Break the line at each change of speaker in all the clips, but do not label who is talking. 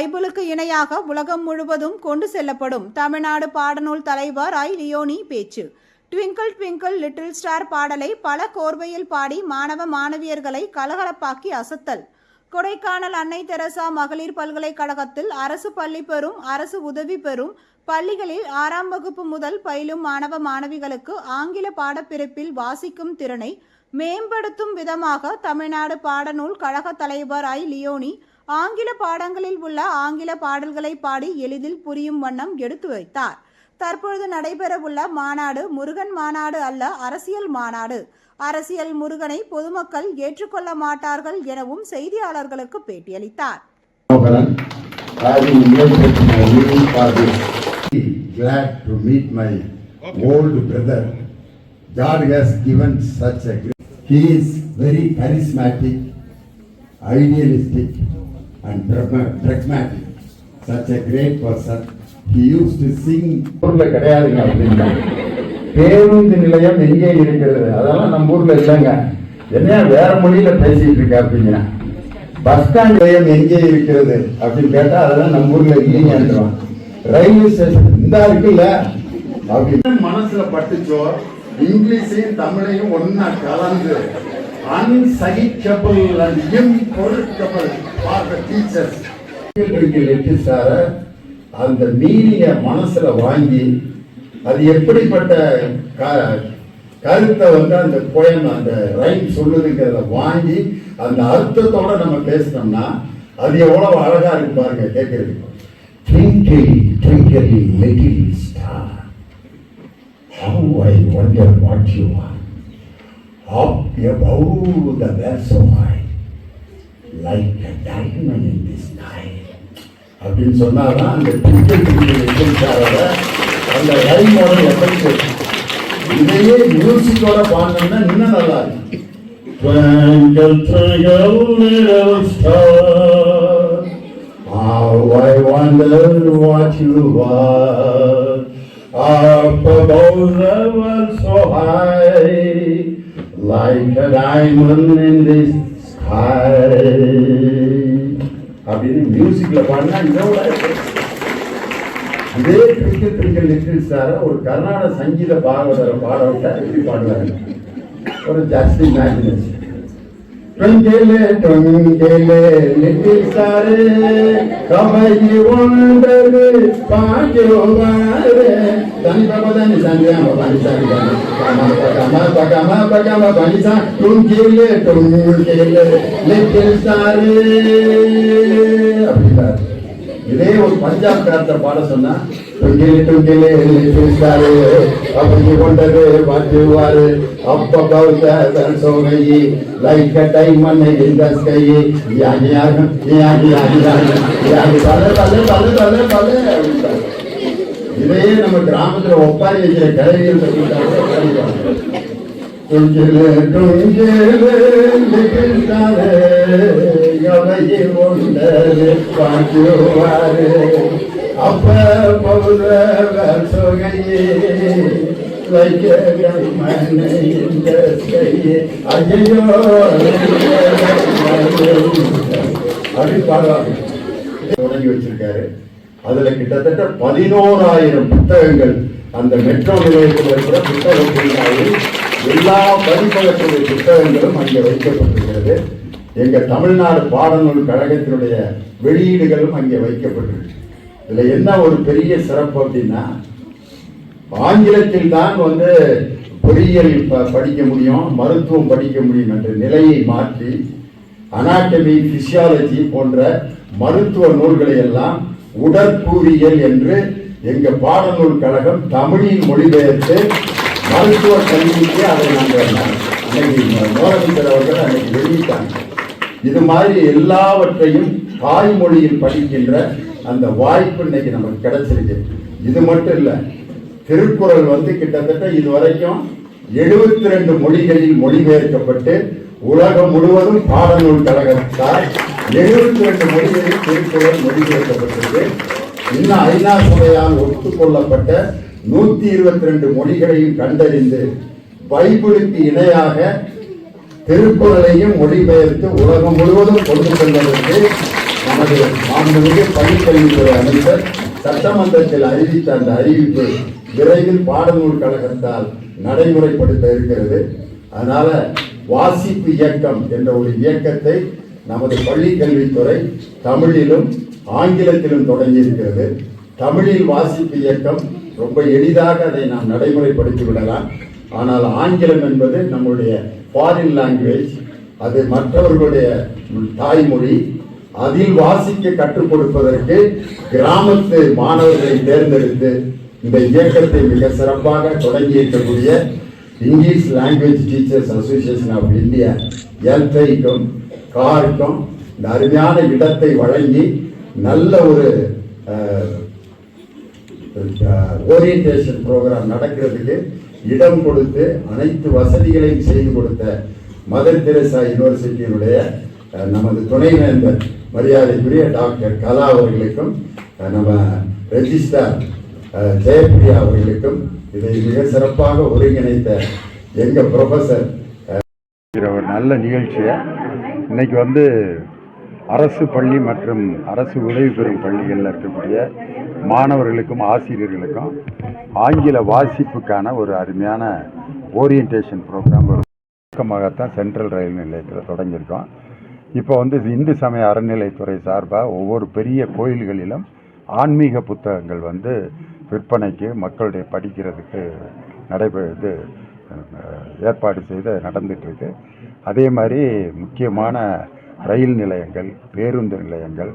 பைபிளுக்கு இணையாக உலகம் முழுவதும் கொண்டு செல்லப்படும் தமிழ்நாடு பாடநூல் தலைவர் ஐ. லியோனி பேச்சு. ட்விங்கிள் ட்விங்கிள் லிட்டில் ஸ்டார் பாடலை பல கோர்வையில் பாடி மாணவ மாணவியர்களை கலகலப்பாக்கி அசத்தல். கொடைக்கானல் அன்னை தெரசா மகளிர் பல்கலைக்கழகத்தில் அரசு பள்ளி பெறும் அரசு உதவி பெறும் பள்ளிகளில் ஆறாம் வகுப்பு முதல் பயிலும் மாணவ மாணவிகளுக்கு ஆங்கில பாடப்பிரிப்பில் வாசிக்கும் திறனை மேம்படுத்தும் விதமாக தமிழ்நாடு பாடநூல் கழக தலைவர் ஐ. லியோனி ஆங்கில பாடங்களில் உள்ள ஆங்கில பாடல்களை பாடி எளிதில் புரியும் வண்ணம் எடுத்து வைத்தார். தற்பொழுது நடைபெறவுள்ள மாநாடு முருகன் மாநாடு அல்ல அரசியல் மாநாடு. அரசியல் முருகனை பொதுமக்கள் ஏற்றுக்கொள்ள மாட்டார்கள் எனவும் செய்தியாளர்களுக்கு பேட்டியளித்தார்.
God has given such a great. He is very charismatic, idealistic, and pragma- pragmatic. Such a great person. He used to sing. ஊர்ல கிடையாதுங்க அப்படின்னா பேருந்து நிலையம் எங்கே இருக்கிறது. அதெல்லாம் நம்ம ஊர்ல இல்லைங்க. என்ன வேற மொழியில பேசிட்டு இருக்க அப்படிங்கன்னா பஸ் ஸ்டாண்ட் நிலையம் எங்கே இருக்கிறது அப்படின்னு கேட்டா அதெல்லாம் நம்ம ஊர்ல இல்லைங்கன்றான் ரயில்வே ஸ்டேஷன் இந்த இருக்குல்ல அப்படின்னு மனசுல பட்டுச்சோ இங்கிலீஷையும் தமிழையும் ஒன்னா கலந்து அன்சகிக்கபிள் அண்ட் இம்பொருட்டபிள் ஃபார் த சார அந்த மீனிங்க மனசுல வாங்கி அது எப்படிப்பட்ட கருத்தை வந்து அந்த கோயம் அந்த ரைம் சொல்லுதுங்கிறத வாங்கி அந்த அர்த்தத்தோட நம்ம பேசினோம்னா அது எவ்வளவு அழகா இருக்கு பாருங்க கேட்கறதுக்கு Twinkle, twinkle, little star, how I wonder what you are. Up above the vessel high, like a diamond in the sky. அப்படின்னு சொன்னாதான் அந்த twinkle, twinkle, little star-ஓட அந்த ரைமோட எஃபெக்ட் இதையே மியூசிக்கோட பாடினோம்னா இன்னும் நல்லா இருக்கும் Twinkle, twinkle, little star, how I wonder what you are. Up above the world so high, like a diamond in the sky. அப்படின்னு மியூசிக்கில் பாடினா இதோட அதே கிரிக்கெட் ட்விங்கிள் லிட்டில் ஸ்டார ஒரு கர்நாடக சங்கீத பாகவதரை பாட விட்டா எப்படி பாடுவாங்க ஒரு ஜாஸ்தி imagination twinkle twinkle little star kabaddi ஒன்றது பாடுவாரு தனி சந்தியாம பனி சாரி கம பகம பகம பகம பனி சா அப்படின்னாரு இதே ஒரு பஞ்சாப் காரத்தை பாட சொன்னா டுங்கிலி டுங்கிலி லிட்டில்ஸ்டாரு அப்படி கொண்டது மாற்றுவாரு அப்ப பௌத்த சோகையி like a diamond in the sky யாகி யாகி யாகி யாகி யாகி யாகி பல பல பல பல பல அப்படின்றாரு. இதையே நம்ம கிராமத்துல ஒப்பாரி வைக்கிற கலைஞர்கள் சொல்லிட்டாங்க டுங்கிலு டுங்கிலு லிட்டில் ஸ்டாரு கவையை ஒன்றரு பாட்டுவாரு அப்ப பௌர சொகையே வைக்க பாடுவாங்க தொடங்கி வச்சிருக்காரு. அதுல கிட்டத்தட்ட பதினோராயிரம் புத்தகங்கள் அந்த மெட்ரோ நிலையத்தில் இருக்கிற புத்தக எல்லா பதிப்பகத்துடைய புத்தகங்களும் அங்கே வைக்கப்பட்டிருக்கிறது. எங்க தமிழ்நாடு பாடநூல் கழகத்தினுடைய வெளியீடுகளும் அங்கே வைக்கப்பட்டிருக்கு. இதுல என்ன ஒரு பெரிய சிறப்பு அப்படின்னா ஆங்கிலத்தில் தான் வந்து பொறியியல் ப- படிக்க முடியும் மருத்துவம் படிக்க முடியும் என்ற நிலையை மாற்றி அனாட்டமி பிசியாலஜி போன்ற மருத்துவ நூல்களை எல்லாம் உடற்கூறியல் என்று எங்க பாடநூல் கழகம் தமிழில் மொழிபெயர்த்து மருத்துவ கல்விக்கு அதை நாங்கள் அன்னைக்கு முதலமைச்சர் அவர்கள் அன்னைக்கு வெளியிட்டாங்க. இது மாதிரி எல்லாவற்றையும் தாய்மொழியில் படிக்கின்ற அந்த வாய்ப்பு இன்னைக்கு நமக்கு கிடைச்சிருக்கு. இது மட்டும் இல்லை திருக்குறள் வந்து கிட்டத்தட்ட இதுவரைக்கும் எழுபத்தி ரெண்டு மொழிகளில் மொழிபெயர்க்கப்பட்டு உலகம் முழுவதும் பாடநூல் கழகத்தால் எழுபத்தி ரெண்டு மொழிகளில் திருக்குறள் மொழிபெயர்க்கப்பட்டிருக்கு. இன்னும் ஐநா சபையால் ஒத்துக்கொள்ளப்பட்ட நூத்தி இருபத்தி ரெண்டு மொழிகளையும் கண்டறிந்து பைபிளுக்கு இணையாக திருக்குறளையும் மொழிபெயர்த்து உலகம் முழுவதும் கொண்டு செல்வதற்கு
நமது மாண்புமிகு பள்ளிக்கல்வித்துறை அமைச்சர் சட்டமன்றத்தில் அறிவித்த அந்த அறிவிப்பு விரைவில் பாடநூல் கழகத்தால் நடைமுறைப்படுத்த இருக்கிறது. அதனால வாசிப்பு இயக்கம் என்ற ஒரு இயக்கத்தை நமது பள்ளிக்கல்வித்துறை தமிழிலும் ஆங்கிலத்திலும் தொடங்கி இருக்கிறது தமிழில் வாசிப்பு இயக்கம் ரொம்ப எளிதாக அதை நாம் நடைமுறைப்படுத்தி விடலாம். ஆனால் ஆங்கிலம் என்பது நம்முடைய ஃபாரின் லாங்குவேஜ் அது மற்றவர்களுடைய தாய்மொழி அதில் வாசிக்க கற்றுக் கொடுப்பதற்கு கிராமத்து மாணவர்களை தேர்ந்தெடுத்து இந்த இயக்கத்தை மிக சிறப்பாக தொடங்கி இருக்கக்கூடிய English language teachers association of India எல்ஐக்கும் காருக்கும் இந்த அருமையான இடத்தை வழங்கி நல்ல ஒரு ஓரியன்டேஷன் ப்ரோக்ராம் நடக்கிறதுக்கு இடம் கொடுத்து அனைத்து வசதிகளையும் செய்து கொடுத்த மதர் தெரசா யூனிவர்சிட்டியினுடைய நமது துணைவேந்தர் மரியாதைக்குரிய டாக்டர் கலா அவர்களுக்கும் நம்ம ரெஜிஸ்ட்ரார் அஹ், ஜெயப்பிரியா அவர்களுக்கும் இதை மிக சிறப்பாக ஒருங்கிணைத்த எங்க ப்ரொஃபசர்
ஒரு நல்ல நிகழ்ச்சியை? இன்னைக்கு வந்து அரசு பள்ளி மற்றும் அரசு உதவி பெறும் பள்ளிகளில் இருக்கக்கூடிய மாணவர்களுக்கும் ஆசிரியர்களுக்கும் ஆங்கில வாசிப்புக்கான ஒரு அருமையான ஓரியன்டேஷன் ப்ரோக்ராம் ஒரு பக்கமாகத்தான் சென்ட்ரல் ரயில் நிலையத்தில் தொடங்கியிருக்கோம். இப்போ வந்து இந்து சமய அறநிலைத்துறை சார்பாக ஒவ்வொரு பெரிய கோயில்களிலும் ஆன்மீக புத்தகங்கள் வந்து விற்பனைக்கு மக்களுடைய படிக்கிறதுக்கு நடைபெறுது இது ஏற்பாடு செய்து நடந்துகிட்ருக்கு. அதே மாதிரி முக்கியமான ரயில் நிலையங்கள் பேருந்து நிலையங்கள்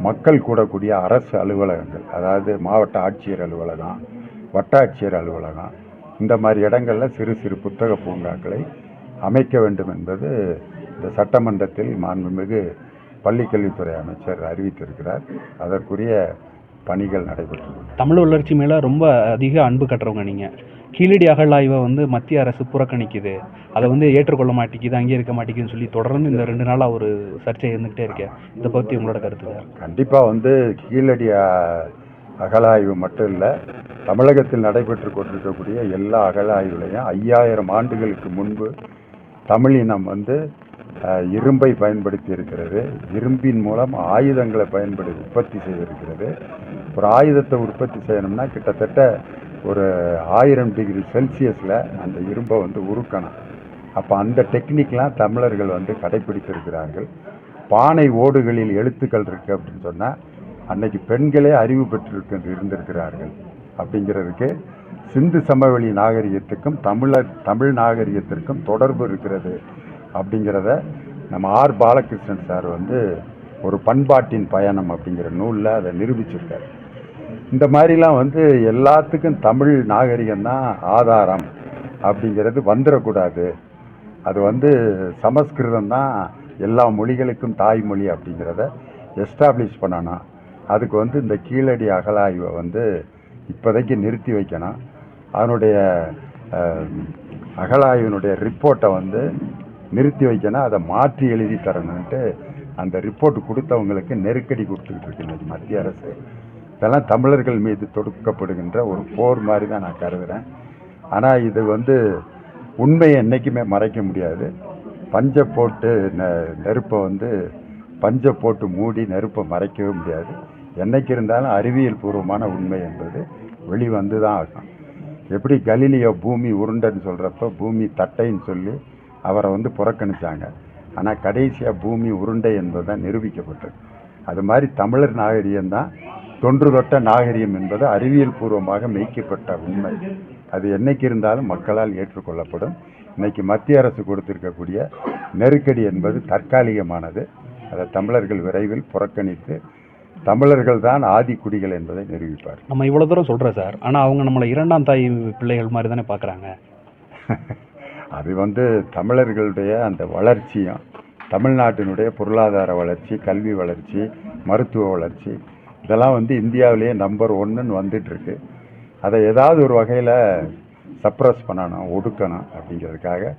மக்கள் கூடக்கூடிய அரசு அலுவலகங்கள் அதாவது மாவட்ட ஆட்சியர் அலுவலகம் வட்டாட்சியர் அலுவலகம் இந்த மாதிரி இடங்களில் சிறு சிறு புத்தக பூங்காக்களை அமைக்க வேண்டும் என்பது இந்த சட்டமன்றத்தில் மாண்புமிகு பள்ளிக்கல்வித்துறை அமைச்சர் அறிவித்திருக்கிறார். அதற்குரிய பணிகள் நடைபெற்று
தமிழ் வளர்ச்சி மேலே ரொம்ப அதிக அன்பு கட்டுறவங்க நீங்கள் கீழடி அகழாய்வை வந்து மத்திய அரசு புறக்கணிக்குது. அதை வந்து ஏற்றுக்கொள்ள மாட்டேங்குது அங்கீகரிக்க மாட்டேங்குதுன்னு சொல்லி தொடர்ந்து இந்த ரெண்டு நாளாக ஒரு சர்ச்சை இருந்துகிட்டே இருக்கேன் இதை பற்றி உங்களோட கருத்து
கண்டிப்பாக வந்து கீழடி அகழாய்வு மட்டும் இல்லை தமிழகத்தில் நடைபெற்று கொண்டிருக்கக்கூடிய எல்லா அகழாய்வுலையும் ஐயாயிரம் ஆண்டுகளுக்கு முன்பு தமிழ் இனம் வந்து இரும்பை பயன்படுத்தி இருக்கிறது. இரும்பின் மூலம் ஆயுதங்களை பயன்படுத்தி உற்பத்தி செய்திருக்கிறது. ஒரு ஆயுதத்தை உற்பத்தி செய்யணும்னா கிட்டத்தட்ட ஒரு ஆயிரம் டிகிரி செல்சியஸில் அந்த இரும்பை வந்து உருக்கணும். அப்போ அந்த டெக்னிக்லாம் தமிழர்கள் வந்து கடைபிடித்திருக்கிறார்கள். பானை ஓடுகளில் எழுத்துக்கள் இருக்குது அப்படின்னு சொன்னால் அன்னைக்கு பெண்களே அறிவு பெற்றிருக்க இருந்திருக்கிறார்கள். அப்படிங்கிறதுக்கு சிந்து சமவெளி நாகரிகத்துக்கும் தமிழர் தமிழ் நாகரிகத்திற்கும் தொடர்பு இருக்கிறது. அப்படிங்கிறத நம்ம ஆர் பாலகிருஷ்ணன் சார் வந்து ஒரு பண்பாட்டின் பயணம் அப்படிங்கிற நூலில் அதை நிரூபிச்சிருக்காரு. இந்த மாதிரிலாம் வந்து எல்லாத்துக்கும் தமிழ் நாகரிகம் தான் ஆதாரம் அப்படிங்கிறது வந்துடக்கூடாது அது வந்து சமஸ்கிருதம் தான் எல்லா மொழிகளுக்கும் தாய்மொழி அப்படிங்கிறத எஸ்டாப்ளிஷ் பண்ணணும். அதுக்கு வந்து இந்த கீழடி அகழாய்வை வந்து இப்போதைக்கு நிறுத்தி வைக்கணும். அதனுடைய அகலாய்வினுடைய அகழாய்வினுடைய ரிப்போர்ட்டை வந்து நிறுத்தி வைக்கணும் அதை மாற்றி எழுதி தரணுன்ட்டு அந்த ரிப்போர்ட் கொடுத்தவங்களுக்கு நெருக்கடி கொடுத்துக்கிட்டு இருக்கு இன்னைக்கு மத்திய அரசு. இதெல்லாம் தமிழர்கள் மீது தொடுக்கப்படுகின்ற ஒரு போர் மாதிரி தான் நான் கருதுகிறேன் ஆனால் இது வந்து உண்மையை என்றைக்குமே மறைக்க முடியாது. பஞ்சை போட்டு நெ நெருப்பை வந்து பஞ்சை போட்டு மூடி நெருப்பை மறைக்கவே முடியாது. என்றைக்கு இருந்தாலும் அறிவியல் பூர்வமான உண்மை என்பது வெளிவந்து தான் ஆகும் எப்படி கலீலியோ பூமி உருண்டைன்னு சொல்கிறப்ப பூமி தட்டைன்னு சொல்லி அவரை வந்து புறக்கணிச்சாங்க. ஆனால் கடைசியாக பூமி உருண்டை என்பது தான் நிரூபிக்கப்பட்டது. அது மாதிரி தமிழர் நாகரிகம் தான் தொன்று தொட்ட நாகரிகம் என்பது அறிவியல் பூர்வமாக மெய்க்கப்பட்ட உண்மை. அது என்னைக்கு இருந்தாலும் மக்களால் ஏற்றுக்கொள்ளப்படும். இன்னைக்கு மத்திய அரசு கொடுத்திருக்கக்கூடிய நெருக்கடி என்பது தற்காலிகமானது. அதை தமிழர்கள் விரைவில் புறக்கணித்து தமிழர்கள் தான் ஆதிக்குடிகள் என்பதை நிரூபிப்பார்
நம்ம இவ்வளோ தூரம் சொல்கிறோம் சார். ஆனால் அவங்க நம்மளை இரண்டாம் தாய் பிள்ளைகள் மாதிரி தானே பார்க்குறாங்க.
அது வந்து தமிழர்களுடைய அந்த வளர்ச்சியும். தமிழ்நாட்டினுடைய பொருளாதார வளர்ச்சி கல்வி வளர்ச்சி மருத்துவ வளர்ச்சி இதெல்லாம் வந்து இந்தியாவிலேயே நம்பர் ஒன்றுன்னு வந்துட்டுருக்கு. அதை ஏதாவது ஒரு வகையில் சப்ரஸ் பண்ணணும் ஒடுக்கணும் அப்படிங்கிறதுக்காக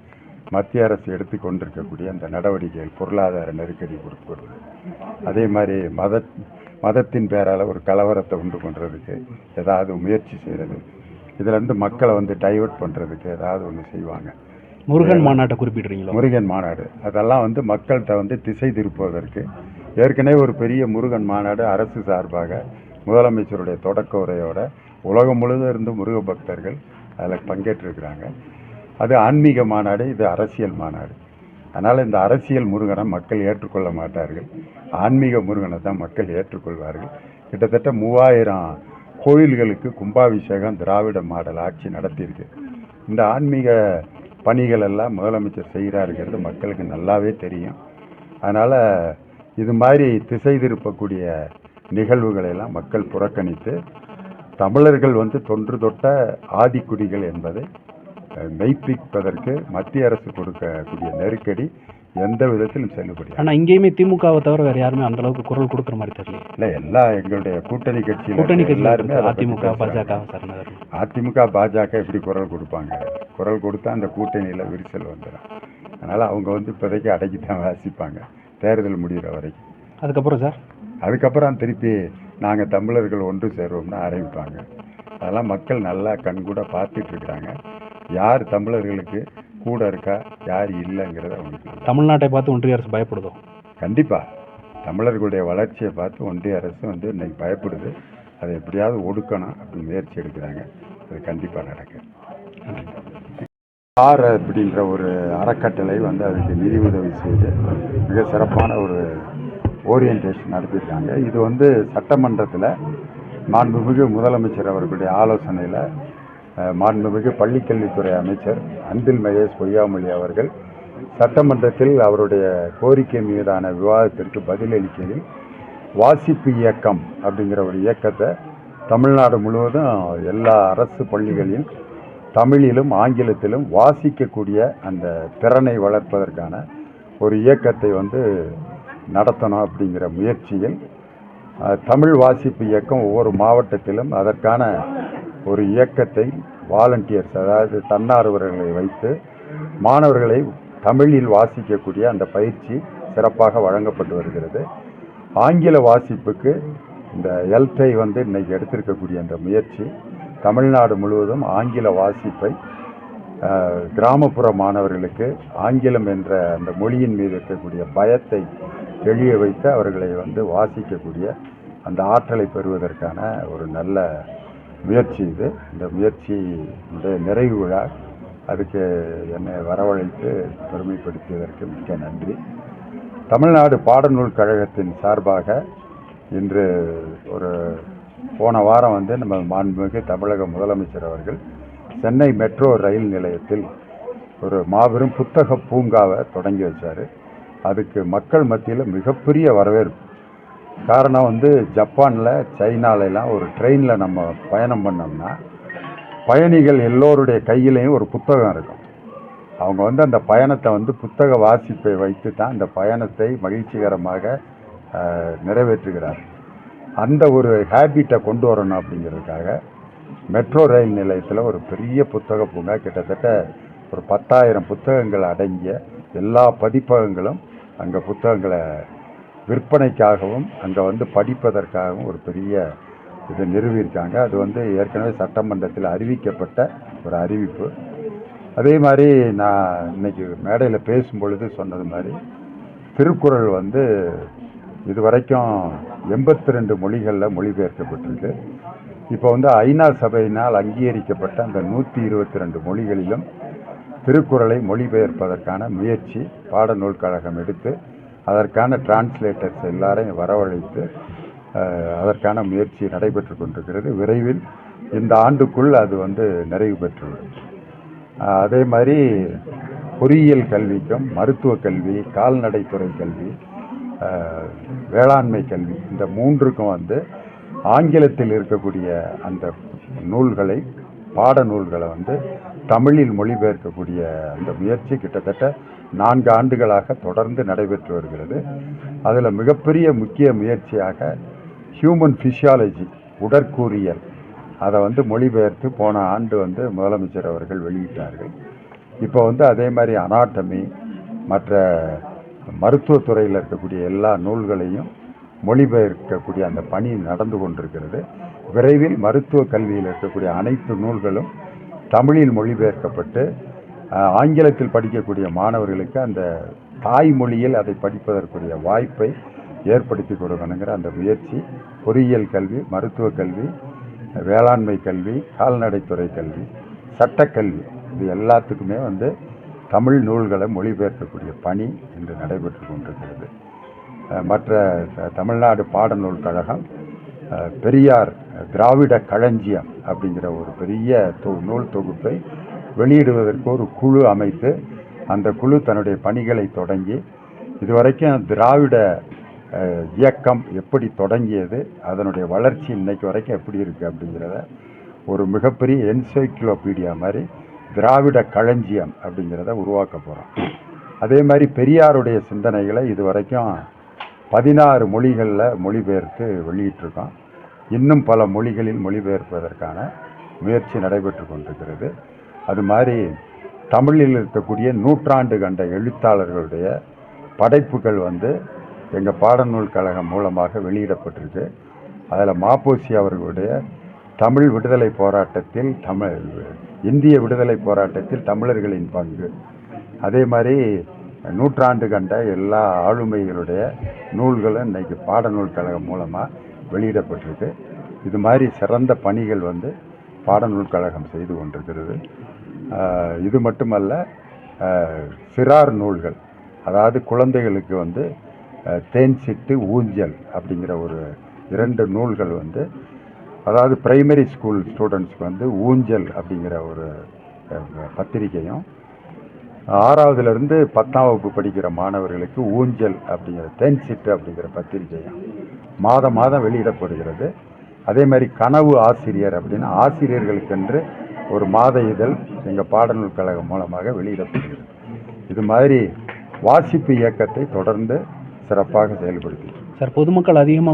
மத்திய அரசு எடுத்து கொண்டிருக்கக்கூடிய அந்த நடவடிக்கைகள் பொருளாதார நெருக்கடி கொடுக்கிறது. அதே மாதிரி மத மதத்தின் பேரால் ஒரு கலவரத்தை உண்டு பண்ணுறதுக்கு ஏதாவது முயற்சி செய்கிறது இதிலேருந்து மக்களை வந்து டைவர்ட் பண்ணுறதுக்கு ஏதாவது ஒன்று செய்வாங்க.
முருகன் மாநாட்டை குறிப்பிடுறீங்களோ?
முருகன் மாநாடு. அதெல்லாம் வந்து மக்கள்கிட்ட வந்து திசை திருப்புவதற்கு ஏற்கனவே ஒரு பெரிய முருகன் மாநாடு அரசு சார்பாக முதலமைச்சருடைய தொடக்க உரையோட உலகம் முழுவதும் இருந்து முருக பக்தர்கள் அதில் பங்கேற்றிருக்கிறாங்க. அது ஆன்மீக மாநாடு இது அரசியல் மாநாடு. அதனால் இந்த அரசியல் முருகனை மக்கள் ஏற்றுக்கொள்ள மாட்டார்கள். ஆன்மீக முருகனை தான் மக்கள் ஏற்றுக்கொள்வார்கள். கிட்டத்தட்ட மூவாயிரம் கோயில்களுக்கு கும்பாபிஷேகம் திராவிட மாடல் ஆட்சி நடத்தியிருக்கு. இந்த ஆன்மீக பணிகள் எல்லாம் முதலமைச்சர் செய்கிறாருங்கிறது மக்களுக்கு நல்லாவே தெரியும். அதனால் இது மாதிரி திசை திருப்பக்கூடிய நிகழ்வுகளை எல்லாம் மக்கள் புறக்கணித்து தமிழர்கள் வந்து தொன்று தொட்ட ஆதிக்குடிகள் என்பதை மெய்ப்பிப்பதற்கு மத்திய அரசு கொடுக்கக்கூடிய நெருக்கடி எந்த விதத்திலும் செல்லுபடி
ஆனால் இங்கேயுமே திமுகவை தவிர வேறு யாருமே அந்த அளவுக்கு குரல் கொடுக்குற மாதிரி தெரியல.
இல்லை எல்லா எங்களுடைய கூட்டணி கட்சியில்
கூட்டணி கட்சி
எல்லாருமே
அதிமுக. பாஜக சரணர்
அதிமுக பாஜக எப்படி குரல் கொடுப்பாங்க? குரல் கொடுத்தா அந்த கூட்டணியில் விரிசல் வந்துடும். அதனால் அவங்க வந்து இப்போதைக்கு அடக்கி தான் வாசிப்பாங்க. தேர்தல் முடிகிற வரைக்கும்.
அதுக்கப்புறம் சார்?
அதுக்கப்புறம் திருப்பி நாங்கள் தமிழர்கள் ஒன்று சேருவோம்னு ஆரம்பிப்பாங்க. அதெல்லாம் மக்கள் நல்லா கண்கூட பார்த்துட்டு இருக்கிறாங்க. யார் தமிழர்களுக்கு கூட இருக்கா? யார் இல்லைங்கிறத அவங்களுக்கு
தமிழ்நாட்டை பார்த்து ஒன்றிய அரசு பயப்படுதோ?
கண்டிப்பாக தமிழர்களுடைய வளர்ச்சியை பார்த்து ஒன்றிய அரசு வந்து இன்னைக்கு பயப்படுது. அதை எப்படியாவது ஒடுக்கணும் அப்படின்னு முயற்சி எடுக்கிறாங்க. அது கண்டிப்பாக நடக்கும் ஆர் அப்படின்ற ஒரு அறக்கட்டளை வந்து அதுக்கு நிதி உதவி செய்து மிக சிறப்பான ஒரு ஓரியன்டேஷன் நடத்தியிருக்காங்க. இது வந்து சட்டமன்றத்தில் மாண்புமிகு முதலமைச்சர் அவர்களுடைய ஆலோசனையில் மாண்புமிகு பள்ளிக்கல்வித்துறை அமைச்சர் அன்பில் மகேஷ் பொய்யாமொழி அவர்கள் சட்டமன்றத்தில் அவருடைய கோரிக்கை மீதான விவாதத்திற்கு பதிலளிக்கையில் வாசிப்பு இயக்கம் அப்படிங்கிற ஒரு இயக்கத்தை தமிழ்நாடு முழுவதும் எல்லா அரசு பள்ளிகளில் தமிழிலும் ஆங்கிலத்திலும் வாசிக்கக்கூடிய அந்த திறனை வளர்ப்பதற்கான ஒரு இயக்கத்தை வந்து நடத்தணும் அப்படிங்கிற முயற்சியில் தமிழ் வாசிப்பு இயக்கம் ஒவ்வொரு மாவட்டத்திலும் அதற்கான ஒரு இயக்கத்தை வாலண்டியர்ஸ் அதாவது தன்னார்வலர்களை வைத்து மாணவர்களை தமிழில் வாசிக்கக்கூடிய அந்த பயிற்சி சிறப்பாக வழங்கப்பட்டு வருகிறது. ஆங்கில வாசிப்புக்கு இந்த எல்டை வந்து இன்றைக்கி எடுத்திருக்கக்கூடிய அந்த முயற்சி தமிழ்நாடு முழுவதும் ஆங்கில வாசிப்பை கிராமப்புற மாணவர்களுக்கு ஆங்கிலம் என்ற அந்த மொழியின் மீது இருக்கக்கூடிய பயத்தை தெளிய வைத்து அவர்களை வந்து வாசிக்கக்கூடிய அந்த ஆற்றலை பெறுவதற்கான ஒரு நல்ல முயற்சி இது. இந்த முயற்சி நிறைவு விழா அதுக்கு என்னை வரவழைத்து பெருமைப்படுத்தியதற்கு மிக்க நன்றி. தமிழ்நாடு பாடநூல் கழகத்தின் சார்பாக இன்று ஒரு போன வாரம் வந்து நம்ம மாண்புமிகு தமிழக முதலமைச்சர் அவர்கள் சென்னை மெட்ரோ ரயில் நிலையத்தில் ஒரு மாபெரும் புத்தக பூங்காவை தொடங்கி வச்சார். அதுக்கு மக்கள் மத்தியில் மிகப்பெரிய வரவேற்பு. காரணம் வந்து ஜப்பானில் சைனாலெலாம் ஒரு ட்ரெயினில் நம்ம பயணம் பண்ணோம்னா பயணிகள் எல்லோருடைய கையிலையும் ஒரு புத்தகம் இருக்கும். அவங்க வந்து அந்த பயணத்தை வந்து புத்தக வாசிப்பை வைத்து தான் அந்த பயணத்தை மகிழ்ச்சிகரமாக நிறைவேற்றுகிறார். அந்த ஒரு ஹேபிட்டை கொண்டு வரணும் அப்படிங்கிறதுக்காக மெட்ரோ ரயில் நிலையத்தில் ஒரு பெரிய புத்தக பூங்கா கிட்டத்தட்ட ஒரு பத்தாயிரம் புத்தகங்கள் அடங்கிய எல்லா பதிப்பகங்களும் அங்கே புத்தகங்களை விற்பனைக்காகவும் அங்கே வந்து படிப்பதற்காகவும் ஒரு பெரிய இதை நிறுவியிருக்காங்க. அது வந்து ஏற்கனவே சட்டமன்றத்தில் அறிவிக்கப்பட்ட ஒரு அறிவிப்பு. அதே மாதிரி நான் இன்னைக்கு மேடையில் பேசும்பொழுது சொன்னது மாதிரி திருக்குறள் வந்து இதுவரைக்கும் எண்பத்தி ரெண்டு மொழிகளில் மொழிபெயர்க்கப்பட்டிருக்கு. இப்போ வந்து ஐநா சபையினால் அங்கீகரிக்கப்பட்ட அந்த நூற்றி இருபத்தி ரெண்டு மொழிகளிலும் திருக்குறளை மொழிபெயர்ப்பதற்கான முயற்சி பாடநூல் கழகம் எடுத்து அதற்கான டிரான்ஸ்லேட்டர்ஸ் எல்லாரையும் வரவழைத்து அதற்கான முயற்சி நடைபெற்று கொண்டிருக்கிறது. விரைவில் இந்த ஆண்டுக்குள் அது வந்து நிறைவு பெற்றுவிடும். அதே மாதிரி பொறியியல் கல்விக்கும் மருத்துவ கல்வி கால்நடைத்துறை கல்வி வேளாண்மை கல்வி இந்த மூன்றுக்கும் வந்து ஆங்கிலத்தில் இருக்கக்கூடிய அந்த நூல்களை பாட நூல்களை வந்து தமிழில் மொழிபெயர்க்கக்கூடிய அந்த முயற்சி கிட்டத்தட்ட நான்கு ஆண்டுகளாக தொடர்ந்து நடைபெற்று வருகிறது. அதில் மிகப்பெரிய முக்கிய முயற்சியாக ஹியூமன் ஃபிசியாலஜி உடற்கூறியல். அதை வந்து மொழிபெயர்த்து போன ஆண்டு வந்து முதலமைச்சர் அவர்கள் வெளியிட்டார்கள். இப்போ வந்து அதே மாதிரி அனாட்டமி மற்ற மருத்துவத்துறையில் இருக்கக்கூடிய எல்லா நூல்களையும் மொழிபெயர்க்கக்கூடிய அந்த பணி நடந்து கொண்டிருக்கிறது. விரைவில் மருத்துவ கல்வியில் இருக்கக்கூடிய அனைத்து நூல்களும் தமிழில் மொழிபெயர்க்கப்பட்டு ஆங்கிலத்தில் படிக்கக்கூடிய மாணவர்களுக்கு அந்த தாய்மொழியில் அதை படிப்பதற்குரிய வாய்ப்பை ஏற்படுத்தி கொடுக்கணுங்கிற அந்த முயற்சி. பொறியியல் கல்வி மருத்துவக் கல்வி வேளாண்மை கல்வி கால்நடைத்துறை கல்வி சட்டக்கல்வி இது எல்லாத்துக்குமே வந்து தமிழ் நூல்களை மொழிபெயர்க்கக்கூடிய பணி இன்று நடைபெற்று கொண்டிருக்கிறது. மற்ற த- தமிழ்நாடு பாடநூல் கழகம் பெரியார் திராவிட களஞ்சியம் அப்படிங்கிற ஒரு பெரிய தொ நூல் தொகுப்பை வெளியிடுவதற்கு ஒரு குழு அமைத்து அந்த குழு தன்னுடைய பணிகளை தொடங்கி இதுவரைக்கும் திராவிட இயக்கம் எப்படி தொடங்கியது அதனுடைய வளர்ச்சி இன்னைக்கு வரைக்கும் எப்படி இருக்குது அப்படிங்கிறத ஒரு மிகப்பெரிய என்சைக்ளோபீடியா மாதிரி திராவிட களஞ்சியம் அப்படிங்கிறத உருவாக்க போகிறோம் அதே மாதிரி பெரியாருடைய சிந்தனைகளை இது வரைக்கும் பதினாறு மொழிகளில் மொழிபெயர்த்து வெளியிட்டிருக்கோம். இன்னும் பல மொழிகளில் மொழிபெயர்ப்பதற்கான முயற்சி நடைபெற்று கொண்டிருக்கிறது. அது மாதிரி தமிழில் இருக்கக்கூடிய நூற்றாண்டு கண்ட எழுத்தாளர்களுடைய படைப்புகள் வந்து எங்கள் பாடநூல் கழகம் மூலமாக வெளியிடப்பட்டிருக்கு. அதில் மாப்போசி அவர்களுடைய தமிழ் விடுதலை போராட்டத்தில் தமிழ் இந்திய விடுதலை போராட்டத்தில் தமிழர்களின் பங்கு. அதே மாதிரி நூற்றாண்டு கண்ட எல்லா ஆளுமைகளுடைய நூல்களும் இன்றைக்கி பாடநூல் கழகம் மூலமாக வெளியிடப்பட்டிருக்கு. இது மாதிரி சிறந்த பணிகள் வந்து பாடநூல் கழகம் செய்து கொண்டிருக்கிறது. இது மட்டுமல்ல சிறார் நூல்கள் அதாவது குழந்தைகளுக்கு வந்து தேன் சிட்டு ஊஞ்சல் அப்படிங்கிற ஒரு இரண்டு நூல்கள் வந்து அதாவது பிரைமரி ஸ்கூல் ஸ்டூடெண்ட்ஸ்க்கு வந்து ஊஞ்சல் அப்படிங்கிற ஒரு பத்திரிகையும் ஆறாவதுலேருந்து பத்தாம் வகுப்பு படிக்கிற மாணவர்களுக்கு ஊஞ்சல் அப்படிங்கிற தென் சிட்டு அப்படிங்கிற பத்திரிகையும் மாதம் மாதம் வெளியிடப்படுகிறது. அதே மாதிரி கனவு ஆசிரியர் அப்படின்னு ஆசிரியர்களுக்கென்று ஒரு மாத இதழ் எங்கள் பாடநூல் கழகம் மூலமாக வெளியிடப்படுகிறது. இது மாதிரி வாசிப்பு இயக்கத்தை தொடர்ந்து சிறப்பாக செயல்படுத்தி.
சார் பொதுமக்கள் அதிகமாக